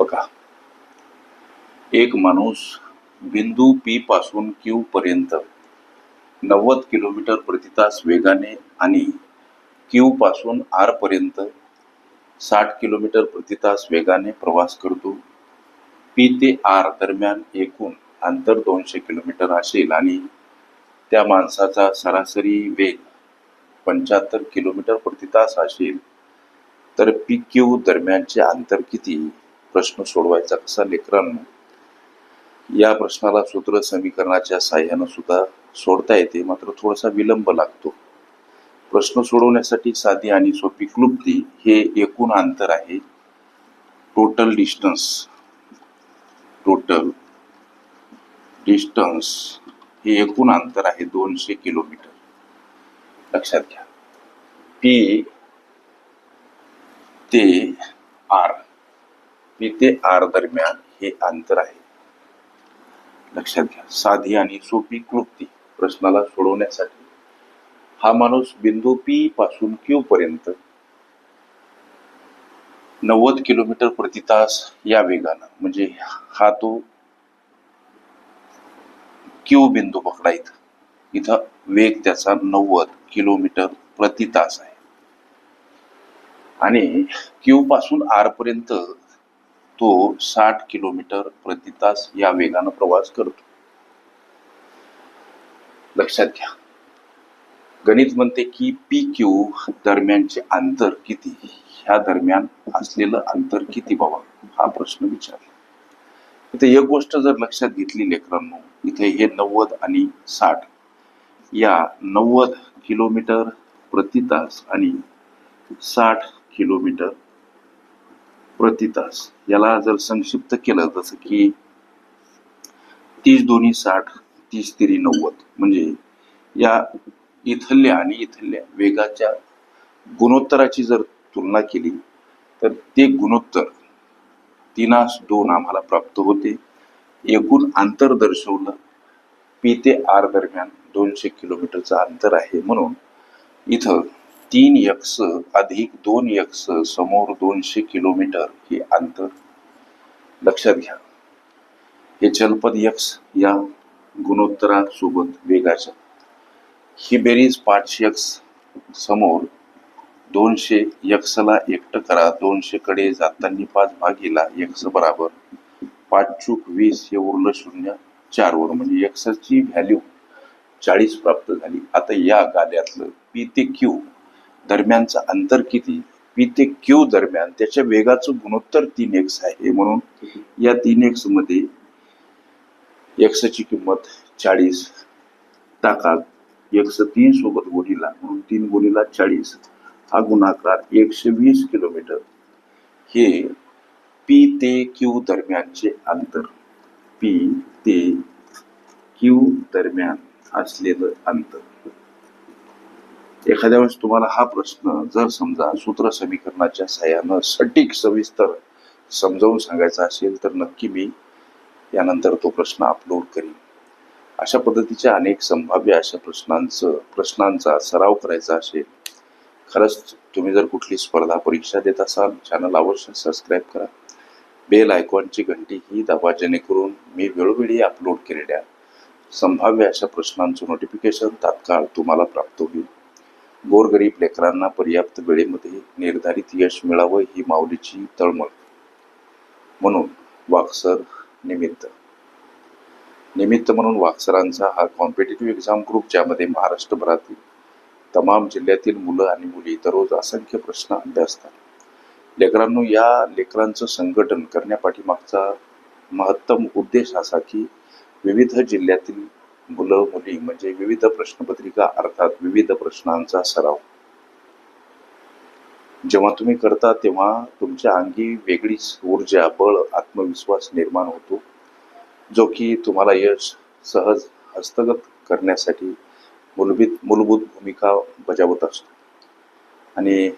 बघा. एक माणूस बिंदू पी पासून क्यू पर्यंत नव्वद किलोमीटर प्रति तास वेगाने आणि क्यू पासून आर पर्यंत साठ किलोमीटर प्रति तास वेगाने प्रवास करतो. पी ते आर दरम्यान एकूण अंतर दोनशे किलोमीटर असेल आणि त्या माणसाचा सरासरी वेग पंच्याहत्तर किलोमीटर प्रति तास असेल. तर पी क्यू दरम्यानचे अंतर किती? प्रश्न सोडवायचा कसा लेकरांनो? या प्रश्नाला सूत्र समीकरणाच्या साह्यानं सुद्धा सोडता येते मात्र थोडासा विलंब लागतो. प्रश्न सोडवण्यासाठी साधी आणि सोपी क्लुप्ती हे एकूण अंतर आहे. टोटल डिस्टन्स टोटल डिस्टन्स हे एकूण अंतर आहे दोनशे किलोमीटर. लक्षात घ्या. पी ते आर पी ते आर दरम्यान हे अंतर आहे. लक्षात घ्या साधी आणि सोपी क्लुप्ती प्रश्नाला सोडवण्यासाठी हा माणूस बिंदू पी पासून क्यू पर्यंत नव्वद किलोमीटर प्रति तास या वेगानं म्हणजे हा तो क्यू बिंदू पकडा इथं. इथं वेग त्याचा नव्वद किलोमीटर प्रति तास आहे. आणि क्यू पासून आर पर्यंत तो साठ किलोमीटर प्रति तास या वेगानं प्रवास करतो. लक्षात घ्या. गणित म्हणते की पी क्यू दरम्यानचे अंतर किती? ह्या दरम्यान असलेलं अंतर किती बाबा? हा प्रश्न विचारला. इथे एक गोष्ट जर लक्षात घेतली लेकरांनो इथे हे नव्वद आणि साठ. या नव्वद किलोमीटर प्रति तास आणि साठ किलोमीटर प्रति तास याला जर संक्षिप्त केलं जसं की तीस दोन्ही साठ तीस तिरी नव्वद. म्हणजे या इथल्या आणि इथल्या वेगाच्या गुणोत्तराची जर तुलना केली तर ते गुणोत्तर तीनास दोन आम्हाला प्राप्त होते. एकूण अंतर दर्शवलं पी ते आर दरम्यान दोनशे किलोमीटरचं अंतर आहे. म्हणून इथं तीन यक्स अधिक दोन यक्स समोर दोनशे किलोमीटर हे अंतर लक्षात घ्या. हे चलपद यक्स या गुणोत्तरासोबत वेगाच्या ही बेरीज पाच यक्स समोर दोनशे यक्सला एकटं करा. दोनशे कडे जाताना पाच भागीला यक्स बराबर पाच चूक वीस हे उरलं शून्य चारवर म्हणजे यक्सची व्हॅल्यू चाळीस प्राप्त झाली. आता या गाद्यातलं पी ते क्यू दरम्यानचं अंतर किती? पी ते क्यू दरम्यान त्याच्या वेगाचं गुणोत्तर तीन एक्स आहे म्हणून या तीन एक्समध्ये एक्सची किंमत चाळीस टाका एक्स तीन सोबत गुणीला म्हणून तीन गुणीला चाळीस. हा गुणाकार एकशे वीस किलोमीटर. हे पी ते क्यू दरम्यानचे अंतर. पी ते क्यू दरम्यान असलेलं अंतर. एखाद्या वेळेस तुम्हाला हा प्रश्न जर समजा सूत्र समीकरणाच्या सहाय्यानं सटीक सविस्तर समजावून सांगायचा असेल तर नक्की मी यानंतर तो प्रश्न अपलोड करीन. अशा पद्धतीच्या अनेक संभाव्य अशा प्रश्नांचं प्रश्नांचा सराव करायचा असेल खरंच तुम्ही जर कुठली स्पर्धा परीक्षा देत असाल चॅनल अवश्य सबस्क्राईब करा. बेल आयकॉनची घंटी ही दाबा जेणेकरून मी वेळोवेळी अपलोड केलेल्या संभाव्य अशा प्रश्नांचं नोटिफिकेशन तात्काळ तुम्हाला प्राप्त होईल. गोरगरीब लेकरांना पर्याप्त वेळेमध्ये निर्धारित यश मिळावं ही माऊलीची तळमळ. म्हणून वाक्सर निमित्त. निमित्त म्हणून वाक्सरांचा हा कॉम्पिटेटिव्ह एक्झाम ग्रुप ज्यामध्ये महाराष्ट्रभरातील तमाम जिल्ह्यातील मुलं आणि मुली दररोज असंख्य प्रश्न अभ्यासतात. लेकरांनो या लेकरांचं संघटन करण्यापाठीमागचा महत्तम उद्देश असा की विविध जिल्ह्यातील मुलं मुली म्हणजे विविध प्रश्नपत्रिका अर्थात विविध प्रश्नांचा सराव. जेव्हा तुम्ही करता तेव्हा तुमच्या अंगी वेगळीच ऊर्जा बळ आत्मविश्वास निर्माण होतो जो की तुम्हाला यश सहज हस्तगत करण्यासाठी मूलभूत मूलभूत भूमिका बजावत असतो. आणि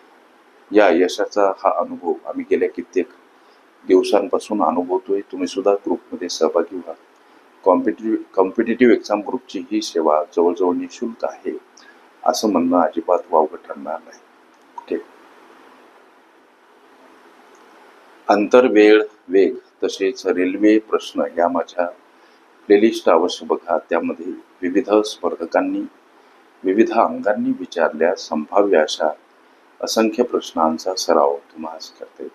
या यशाचा हा अनुभव आम्ही गेल्या कित्येक दिवसांपासून अनुभवतोय. तुम्ही सुद्धा ग्रुपमध्ये सहभागी व्हा. कॉम्पिटिव्ह कॉम्पिटेटिव्ह एक्झाम ग्रुपची ही सेवा जवळजवळ निशुल्क आहे असं म्हणणं अजिबात वावगं ठरणार नाही. ओके अंतर वेळ वेग तसेच रेल्वे प्रश्न या माझ्या प्लेलिस्ट अवश्य बघा. त्यामध्ये विविध स्पर्धकांनी विविध अंगांनी विचारल्या संभाव्य अशा असंख्य प्रश्नांचा सराव तुम्हाला करता.